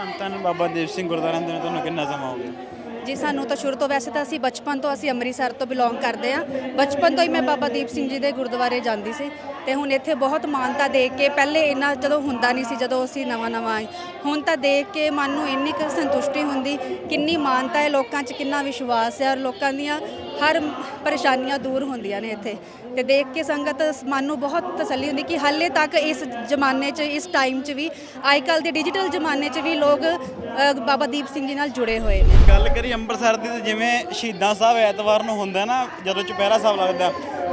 ਧੰਨ ਧੰਨ ਬਾਬਾ ਦੀਪ ਸਿੰਘ ਗੁਰਦੁਆਰਾ ਹੁੰਦੇ ਤੁਹਾਨੂੰ ਕਿੰਨਾ ਸਮਾਂ ਹੋ ਗਿਆ? ਜੀ, ਸਾਨੂੰ ਤਾਂ ਸ਼ੁਰੂ ਤੋਂ ਵੈਸੇ ਤਾਂ ਅਸੀਂ ਬਚਪਨ ਤੋਂ ਅਸੀਂ ਅੰਮ੍ਰਿਤਸਰ ਤੋਂ ਬਿਲੋਂਗ ਕਰਦੇ ਆ ਬਚਪਨ ਤੋਂ ਹੀ ਮੈਂ ਬਾਬਾ ਦੀਪ ਸਿੰਘ ਜੀ ਦੇ ਗੁਰਦੁਆਰੇ ਜਾਂਦੀ ਸੀ ਤੇ ਹੁਣ ਇੱਥੇ ਬਹੁਤ ਮਾਨਤਾ ਦੇਖ ਕੇ ਪਹਿਲੇ ਇੰਨਾ ਜਦੋਂ ਹੁੰਦਾ ਨਹੀਂ ਸੀ, ਜਦੋਂ ਅਸੀਂ ਨਵਾਂ ਨਵਾਂ ਆਏ, ਹੁਣ ਤਾਂ ਦੇਖ ਕੇ ਮਨ ਨੂੰ ਇੰਨੀ ਕੁ ਸੰਤੁਸ਼ਟੀ ਹੁੰਦੀ, ਕਿੰਨੀ ਮਾਨਤਾ ਹੈ ਲੋਕਾਂ 'ਚ, ਕਿੰਨਾ ਵਿਸ਼ਵਾਸ ਹੈ ਔਰ ਲੋਕਾਂ ਦੀਆਂ ਹਰ ਪਰੇਸ਼ਾਨੀਆਂ ਦੂਰ ਹੁੰਦੀਆਂ ਨੇ ਇੱਥੇ। ਤੇ ਦੇਖ ਕੇ ਸੰਗਤ ਮਨ ਨੂੰ ਬਹੁਤ ਤਸੱਲੀ ਹੁੰਦੀ ਕਿ ਹਾਲੇ ਤੱਕ ਇਸ ਜ਼ਮਾਨੇ 'ਚ ਇਸ ਟਾਈਮ 'ਚ ਵੀ ਅੱਜ ਕੱਲ੍ਹ ਦੇ ਡਿਜੀਟਲ ਜ਼ਮਾਨੇ 'ਚ ਵੀ ਲੋਕ ਅ, ਬਾਬਾ ਦੀਪ ਸਿੰਘ ਜੀ ਨਾਲ ਜੁੜੇ ਹੋਏ ਨੇ। ਗੱਲ ਕਰੀ ਅੰਮ੍ਰਿਤਸਰ ਦੀ ਤੇ ਜਿਵੇਂ ਸ਼ਹੀਦਾਂ ਸਾਹਿਬ ਐਤਵਾਰ ਨੂੰ ਹੁੰਦਾ ਨਾ ਜਦੋਂ ਚੁਪਹਿਰਾ ਸਾਹਿਬ ਲੱਗਦਾ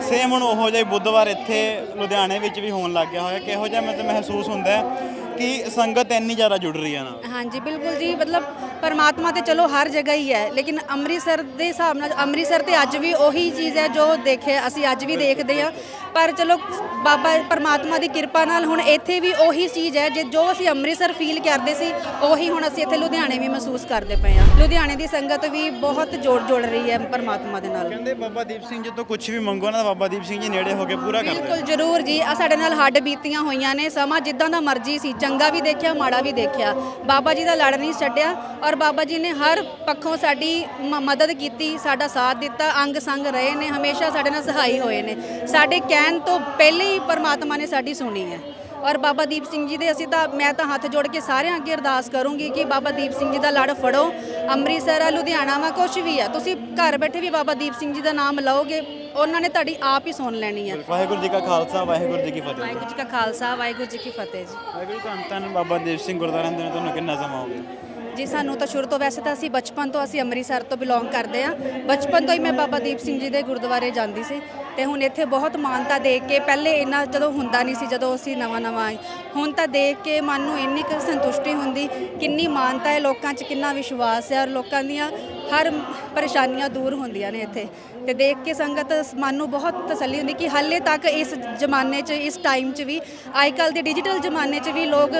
ਸੇਮ ਹੁਣ ਉਹੋ ਜਿਹਾ ਹੀ ਬੁੱਧਵਾਰ ਇੱਥੇ ਲੁਧਿਆਣੇ ਵਿੱਚ ਵੀ ਹੋਣ ਲੱਗ ਗਿਆ ਹੋਇਆ। ਕਿਹੋ ਜਿਹਾ ਮੈਨੂੰ ਮਹਿਸੂਸ ਹੁੰਦਾ ਹੈ ਕਿ ਸੰਗਤ ਇੰਨੀ ਜ਼ਿਆਦਾ ਜੁੜ ਰਹੀ ਹੈ ਨਾ? ਹਾਂਜੀ ਬਿਲਕੁਲ ਜੀ ਮਤਲਬ ਪਰਮਾਤਮਾ ਤੇ ਚਲੋ ਹਰ ਜਗ੍ਹਾ ਹੀ ਹੈ ਲੇਕਿਨ ਅੰਮ੍ਰਿਤਸਰ ਦੇ ਹਿਸਾਬ ਨਾਲ ਅੰਮ੍ਰਿਤਸਰ ਤੇ ਅੱਜ ਵੀ ਉਹੀ ਚੀਜ਼ ਹੈ ਜੋ ਦੇਖੇ ਅਸੀਂ ਅੱਜ ਵੀ ਦੇਖਦੇ ਹਾਂ। ਪਰ ਚਲੋ ਬਾਬਾ ਪਰਮਾਤਮਾ ਦੀ ਕਿਰਪਾ ਨਾਲ ਹੁਣ ਇੱਥੇ ਵੀ ਉਹੀ ਚੀਜ਼ ਹੈ ਜੇ ਜੋ ਅਸੀਂ ਅੰਮ੍ਰਿਤਸਰ ਫੀਲ ਕਰਦੇ ਸੀ ਉਹੀ ਹੁਣ ਅਸੀਂ ਇੱਥੇ ਲੁਧਿਆਣੇ ਵੀ ਮਹਿਸੂਸ ਕਰਦੇ ਪਏ ਹਾਂ। ਲੁਧਿਆਣੇ ਦੀ ਸੰਗਤ ਵੀ ਬਹੁਤ ਜੋੜ ਜੁੜ ਰਹੀ ਹੈ ਪਰਮਾਤਮਾ ਦੇ ਨਾਲ। ਕਹਿੰਦੇ ਬਾਬਾ ਦੀਪ ਸਿੰਘ ਜੀ ਤੋਂ ਕੁਝ ਵੀ ਮੰਗੋ ਨਾ ਬਾਬਾ ਦੀਪ ਸਿੰਘ ਜੀ ਨੇੜੇ ਹੋ ਕੇ ਪੂਰਾ ਕਰਦੇ ਬਿਲਕੁਲ ਜ਼ਰੂਰ ਜੀ ਆ ਸਾਡੇ ਨਾਲ ਹੱਡ ਬੀਤੀਆਂ ਹੋਈਆਂ ਨੇ ਸਮਾਂ ਜਿੱਦਾਂ ਦਾ ਮਰਜ਼ੀ ਸੀ ਚੰਗਾ ਵੀ ਦੇਖਿਆ ਮਾੜਾ ਵੀ ਦੇਖਿਆ। ਬਾਬਾ ਜੀ ਦਾ ਲੜ ਨਹੀਂ ਛੱਡਿਆ ਔਰ ਬਾਬਾ ਜੀ ਨੇ ਹਰ ਪੱਖੋਂ ਸਾਡੀ ਮ- ਮਦਦ ਕੀਤੀ ਸਾਡਾ ਸਾਥ ਦਿੱਤਾ ਅੰਗ ਸੰਗ ਰਹੇ ਨੇ ਹਮੇਸ਼ਾ ਸਾਡੇ ਨਾਲ ਸਹਾਈ ਹੋਏ ਨੇ। ਸਾਡੇ ਕਹਿਣ ਤੋਂ ਪਹਿਲੇ ਹੀ ਪਰਮਾਤਮਾ ਨੇ ਸਾਡੀ ਸੁਣੀ ਹੈ। ਔਰ ਬਾਬਾ ਦੀਪ ਸਿੰਘ ਜੀ ਦੇ ਅਸੀਂ ਤਾਂ ਮੈਂ ਤਾਂ ਹੱਥ ਜੋੜ ਕੇ ਸਾਰਿਆਂ ਅੱਗੇ ਅਰਦਾਸ ਕਰੂੰਗੀ ਕਿ ਬਾਬਾ ਦੀਪ ਸਿੰਘ ਜੀ ਦਾ ਲੜ ਫੜੋ। ਅੰਮ੍ਰਿਤਸਰ ਆ ਲੁਧਿਆਣਾ ਵਾ ਕੁਛ ਵੀ ਆ। ਤੁਸੀਂ ਘਰ ਬੈਠੇ ਵੀ ਬਾਬਾ ਦੀਪ ਸਿੰਘ ਜੀ ਦਾ ਨਾਮ ਲਓਗੇ ਉਹਨਾਂ ਨੇ ਤੁਹਾਡੀ ਆਪ ਹੀ ਸੁਣ ਲੈਣੀ ਹੈ। ਵਾਹਿਗੁਰੂ ਜੀ ਕਾ ਖਾਲਸਾ ਵਾਹਿਗੁਰੂ ਜੀ ਕੀ ਫਤਿਹ। ਵਾਹਿਗੁਰੂ ਜੀ ਕਾ ਖਾਲਸਾ ਵਾਹਿਗੁਰੂ ਜੀ ਕੀ ਫਤਿਹ ਜੀ। ਵਾਹਿਗੁਰੂ ਧੰਨ ਧੰਨ ਬਾਬਾ ਦੀਪ ਸਿੰਘ ਗੁਰਦੁਆਰਾ ਨੇ ਤੁਹਾਨੂੰ ਕਿੰਨਾ ਸਮਾਂ ਹੋ ਗਿਆ ਜੀ, ਸਾਨੂੰ ਤਾਂ ਸ਼ੁਰੂ ਤੋਂ ਵੈਸੇ ਤਾਂ ਅਸੀਂ ਬਚਪਨ ਤੋਂ ਅਸੀਂ ਅੰਮ੍ਰਿਤਸਰ ਤੋਂ ਬਿਲੋਂਗ ਕਰਦੇ ਆ ਬਚਪਨ ਤੋਂ ਹੀ ਮੈਂ ਬਾਬਾ ਦੀਪ ਸਿੰਘ ਜੀ ਦੇ ਗੁਰਦੁਆਰੇ ਜਾਂਦੀ ਸੀ ਤੇ ਹੁਣ ਇੱਥੇ ਬਹੁਤ ਮਾਨਤਾ ਦੇਖ ਕੇ ਪਹਿਲੇ ਇੰਨਾ ਜਦੋਂ ਹੁੰਦਾ ਨਹੀਂ ਸੀ, ਜਦੋਂ ਅਸੀਂ ਨਵਾਂ ਨਵਾਂ ਆਏ, ਹੁਣ ਤਾਂ ਦੇਖ ਕੇ ਮਨ ਨੂੰ ਇੰਨੀ ਕੁ ਸੰਤੁਸ਼ਟੀ ਹੁੰਦੀ, ਕਿੰਨੀ ਮਾਨਤਾ ਹੈ ਲੋਕਾਂ 'ਚ, ਕਿੰਨਾ ਵਿਸ਼ਵਾਸ ਹੈ ਔਰ ਲੋਕਾਂ ਦੀਆਂ ਹਰ ਪਰੇਸ਼ਾਨੀਆਂ ਦੂਰ ਹੁੰਦੀਆਂ ਨੇ ਇੱਥੇ। ਤੇ ਦੇਖ ਕੇ ਸੰਗਤ ਮਨ ਨੂੰ ਬਹੁਤ ਤਸੱਲੀ ਹੁੰਦੀ ਕਿ ਹਾਲੇ ਤੱਕ ਇਸ ਜ਼ਮਾਨੇ 'ਚ, ਇਸ ਟਾਈਮ 'ਚ ਵੀ, ਅੱਜ ਕੱਲ੍ਹ ਦੇ ਡਿਜੀਟਲ ਜ਼ਮਾਨੇ 'ਚ ਵੀ ਲੋਕ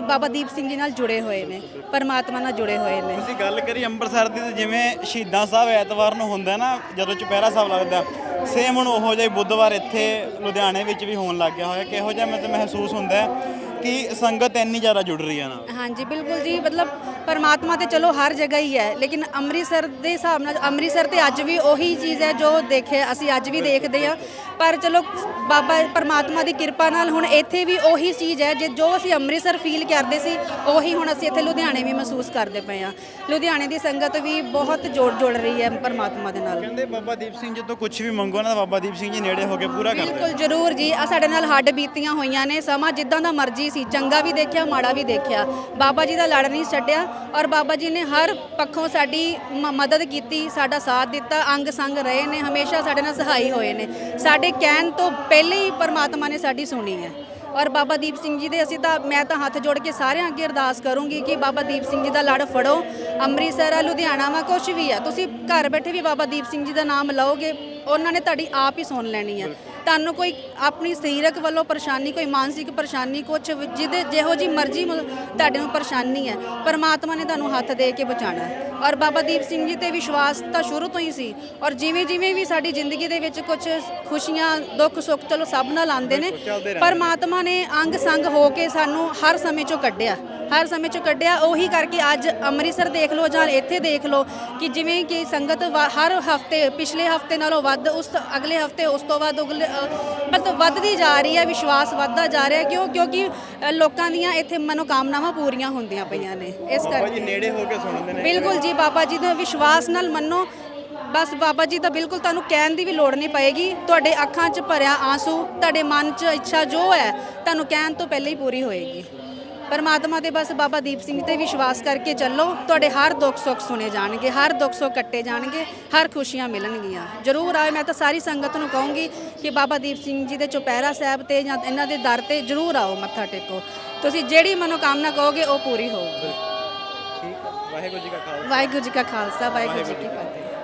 ਬਾਬਾ ਦੀਪ ਸਿੰਘ ਜੀ ਨਾਲ ਜੁੜੇ ਹੋਏ ਨੇ। ਪਰਮਾਤਮਾ ਨਾਲ ਜੁੜੇ ਹੋਏ ਨੇ। ਤੁਸੀਂ ਗੱਲ ਕਰੀ ਅੰਮ੍ਰਿਤਸਰ ਦੀ ਤੇ ਜਿਵੇਂ ਸ਼ਹੀਦਾਂ ਸਾਹਿਬ ਐਤਵਾਰ ਨੂੰ ਹੁੰਦਾ ਨਾ ਜਦੋਂ ਚੁਪਹਿਰਾ ਸਾਹਿਬ ਲੱਗਦਾ ਸੇਮ ਹੁਣ ਉਹੋ ਜਿਹਾ ਹੀ ਬੁੱਧਵਾਰ ਇੱਥੇ ਲੁਧਿਆਣੇ ਵਿੱਚ ਵੀ ਹੋਣ ਲੱਗ ਗਿਆ ਹੋਇਆ। ਕਿਹੋ ਜਿਹਾ ਮੈਨੂੰ ਮਹਿਸੂਸ ਹੁੰਦਾ ਹੈ ਕਿ ਸੰਗਤ ਇੰਨੀ ਜ਼ਿਆਦਾ ਜੁੜ ਰਹੀ ਹੈ ਨਾ। ਹਾਂਜੀ ਬਿਲਕੁਲ ਜੀ ਮਤਲਬ ਪਰਮਾਤਮਾ ਤੇ ਚਲੋ ਹਰ ਜਗ੍ਹਾ ਹੀ ਹੈ ਲੇਕਿਨ ਅੰਮ੍ਰਿਤਸਰ ਦੇ ਹਿਸਾਬ ਨਾਲ ਅੰਮ੍ਰਿਤਸਰ ਤੇ ਅੱਜ ਵੀ ਉਹੀ ਚੀਜ਼ ਹੈ ਜੋ ਦੇਖੇ ਅਸੀਂ ਅੱਜ ਵੀ ਦੇਖਦੇ ਹਾਂ। ਪਰ ਚਲੋ ਬਾਬਾ ਪਰਮਾਤਮਾ ਦੀ ਕਿਰਪਾ ਨਾਲ ਹੁਣ ਇੱਥੇ ਵੀ ਉਹੀ ਚੀਜ਼ ਹੈ ਜੇ ਜੋ ਅਸੀਂ ਅੰਮ੍ਰਿਤਸਰ ਫੀਲ ਕਰਦੇ ਸੀ ਉਹੀ ਹੁਣ ਅਸੀਂ ਇੱਥੇ ਲੁਧਿਆਣੇ ਵੀ ਮਹਿਸੂਸ ਕਰਦੇ ਪਏ ਹਾਂ ਲੁਧਿਆਣੇ ਦੀ ਸੰਗਤ ਵੀ ਬਹੁਤ ਜੋੜ ਜੁੜ ਰਹੀ ਹੈ ਪਰਮਾਤਮਾ ਦੇ ਨਾਲ। ਕਹਿੰਦੇ ਬਾਬਾ ਦੀਪ ਸਿੰਘ ਜੀ ਤੋਂ ਕੁਝ ਵੀ ਮੰਗੋ ਨਾ ਬਾਬਾ ਦੀਪ ਸਿੰਘ ਜੀ ਨੇੜੇ ਹੋ ਕੇ ਪੂਰਾ ਕਰਦੇ ਬਿਲਕੁਲ ਜ਼ਰੂਰ ਜੀ ਆ ਸਾਡੇ ਨਾਲ ਹੱਡ ਬੀਤੀਆਂ ਹੋਈਆਂ ਨੇ ਸਮਾਂ ਜਿੱਦਾਂ ਦਾ ਮਰਜ਼ੀ ਸੀ ਚੰਗਾ ਵੀ ਦੇਖਿਆ ਮਾੜਾ ਵੀ ਦੇਖਿਆ। ਬਾਬਾ ਜੀ ਦਾ ਲੜ ਨਹੀਂ ਛੱਡਿਆ ਔਰ ਬਾਬਾ ਜੀ ਨੇ ਹਰ ਪੱਖੋਂ ਸਾਡੀ ਮ- ਮਦਦ ਕੀਤੀ ਸਾਡਾ ਸਾਥ ਦਿੱਤਾ ਅੰਗ ਸੰਗ ਰਹੇ ਨੇ ਹਮੇਸ਼ਾ ਸਾਡੇ ਨਾਲ ਸਹਾਈ ਹੋਏ ਨੇ। ਸਾਡੇ ਕਹਿਣ ਤੋਂ ਪਹਿਲੇ ਹੀ ਪਰਮਾਤਮਾ ਨੇ ਸਾਡੀ ਸੁਣੀ ਹੈ। ਔਰ ਬਾਬਾ ਦੀਪ ਸਿੰਘ ਜੀ ਦੇ ਅਸੀਂ ਤਾਂ, ਮੈਂ ਤਾਂ ਹੱਥ ਜੋੜ ਕੇ ਸਾਰਿਆਂ ਅੱਗੇ ਅਰਦਾਸ ਕਰੂੰਗੀ ਕਿ ਬਾਬਾ ਦੀਪ ਸਿੰਘ ਜੀ ਦਾ ਲੜ ਫੜੋ। ਅੰਮ੍ਰਿਤਸਰ ਆ, ਲੁਧਿਆਣਾ ਵਾ, ਕੁਛ ਵੀ ਆ। ਤੁਸੀਂ ਘਰ ਬੈਠੇ ਵੀ ਬਾਬਾ ਦੀਪ ਸਿੰਘ ਜੀ ਦਾ ਨਾਮ ਲਓਗੇ, ਉਹਨਾਂ ਨੇ ਤੁਹਾਡੀ ਆਪ ਹੀ ਸੁਣ ਲੈਣੀ ਹੈ ਤੁਹਾਨੂੰ ਕੋਈ ਆਪਣੀ ਸਰੀਰਕ ਵੱਲੋਂ ਪਰੇਸ਼ਾਨੀ ਕੋਈ ਮਾਨਸਿਕ ਪਰੇਸ਼ਾਨੀ ਵੀ ਜਿਹਦੇ ਜਿਹੋ ਜੀ ਮਰਜ਼ੀ ਤੁਹਾਡੇ ਨੂੰ ਪਰੇਸ਼ਾਨੀ ਹੈ ਪਰਮਾਤਮਾ ਨੇ ਤੁਹਾਨੂੰ ਹੱਥ ਦੇ ਕੇ ਬਚਾਣਾ ਹੈ। ਔਰ ਬਾਬਾ ਦੀਪ ਸਿੰਘ ਜੀ ਤੇ ਵਿਸ਼ਵਾਸ ਤਾਂ ਸ਼ੁਰੂ ਤੋਂ ਹੀ ਸੀ ਔਰ ਜਿਵੇਂ ਜਿਵੇਂ ਵੀ ਸਾਡੀ ਜ਼ਿੰਦਗੀ ਦੇ ਵਿੱਚ ਕੁਝ ਖੁਸ਼ੀਆਂ ਦੁੱਖ ਸੁੱਖ ਚਲੋ ਸਭ ਨਾਲ ਆਉਂਦੇ ਨੇ। ਪਰਮਾਤਮਾ ਨੇ ਅੰਗ ਸੰਗ ਹੋ ਕੇ ਸਾਨੂੰ ਹਰ ਸਮੇਂ ਚੋਂ ਕੱਢਿਆ। ਹਰ ਸਮੇਂ ਚੋਂ ਕੱਢਿਆ ਉਹੀ ਕਰਕੇ ਅੱਜ ਅੰਮ੍ਰਿਤਸਰ ਦੇਖ ਲਓ ਜਾਂ ਇੱਥੇ ਦੇਖ ਲਓ ਕਿ ਜਿਵੇਂ ਕਿ ਸੰਗਤ ਹਰ ਹਫ਼ਤੇ ਪਿਛਲੇ ਹਫ਼ਤੇ ਨਾਲੋਂ ਵੱਧ ਉਸ ਅਗਲੇ ਹਫ਼ਤੇ ਉਸ ਤੋਂ ਬਾਅਦ ਅਗਲੇ ਮਤਲਬ ਵੱਧਦੀ ਜਾ ਰਹੀ ਹੈ ਵਿਸ਼ਵਾਸ ਵੱਧਦਾ ਜਾ ਰਿਹਾ ਕਿਉਂ? ਕਿਉਂਕਿ ਲੋਕਾਂ ਦੀਆਂ ਇੱਥੇ ਮਨੋਕਾਮਨਾਵਾਂ ਪੂਰੀਆਂ ਹੁੰਦੀਆਂ ਪਈਆਂ ਨੇ। ਇਸ ਕਰਕੇ ਨੇੜੇ ਹੋ ਕੇ ਸੁਣਦੇ ਨੇ। ਬਿਲਕੁਲ ਜੀ ਬਾਬਾ ਜੀ ਦੇ ਵਿਸ਼ਵਾਸ ਨਾਲ ਮੰਨੋ। ਬਸ ਬਾਬਾ ਜੀ ਤਾਂ ਬਿਲਕੁਲ ਤੁਹਾਨੂੰ ਕਹਿਣ ਦੀ ਵੀ ਲੋੜ ਨਹੀਂ ਪਏਗੀ। ਤੁਹਾਡੇ ਅੱਖਾਂ 'ਚ ਭਰਿਆ ਆਂਸੂ ਤੁਹਾਡੇ ਮਨ 'ਚ ਇੱਛਾ ਜੋ ਹੈ ਤੁਹਾਨੂੰ ਕਹਿਣ ਤੋਂ ਪਹਿਲਾਂ ਹੀ ਪੂਰੀ ਹੋਏਗੀ। ਪਰਮਾਤਮਾ ਦੇ ਬਸ ਬਾਬਾ ਦੀਪ ਸਿੰਘ ਤੇ ਵਿਸ਼ਵਾਸ ਕਰਕੇ ਚੱਲੋ। ਤੁਹਾਡੇ ਹਰ ਦੁੱਖ ਸੁੱਖ ਸੁਣੇ ਜਾਣਗੇ ਹਰ ਦੁੱਖ ਸੁੱਖ ਕੱਟੇ ਜਾਣਗੇ ਹਰ ਖੁਸ਼ੀਆਂ ਮਿਲਣਗੀਆਂ। ਜਰੂਰ ਆਏ ਮੈਂ ਤਾਂ ਸਾਰੀ ਸੰਗਤ ਨੂੰ ਕਹੂੰਗੀ ਕਿ ਬਾਬਾ ਦੀਪ ਸਿੰਘ ਜੀ ਦੇ ਚੁਪਹਿਰਾ ਸਾਹਿਬ ਤੇ ਜਾਂ ਇਹਨਾਂ ਦੇ ਦਰ ਤੇ ਜਰੂਰ ਆਓ ਮੱਥਾ ਟੇਕੋ। ਤੁਸੀਂ ਜਿਹੜੀ ਮਨੋਕਾਮਨਾ ਕਹੋਗੇ ਉਹ ਪੂਰੀ ਹੋਊਗੀ। ਠੀਕ ਵਾਹਿਗੁਰੂ ਜੀ ਕਾ ਖਾਲਸਾ। ਵਾਹਿਗੁਰੂ ਜੀ ਕਾ ਖਾਲਸਾ ਵਾਹਿਗੁਰੂ ਜੀ ਕੀ ਫਤਿਹ।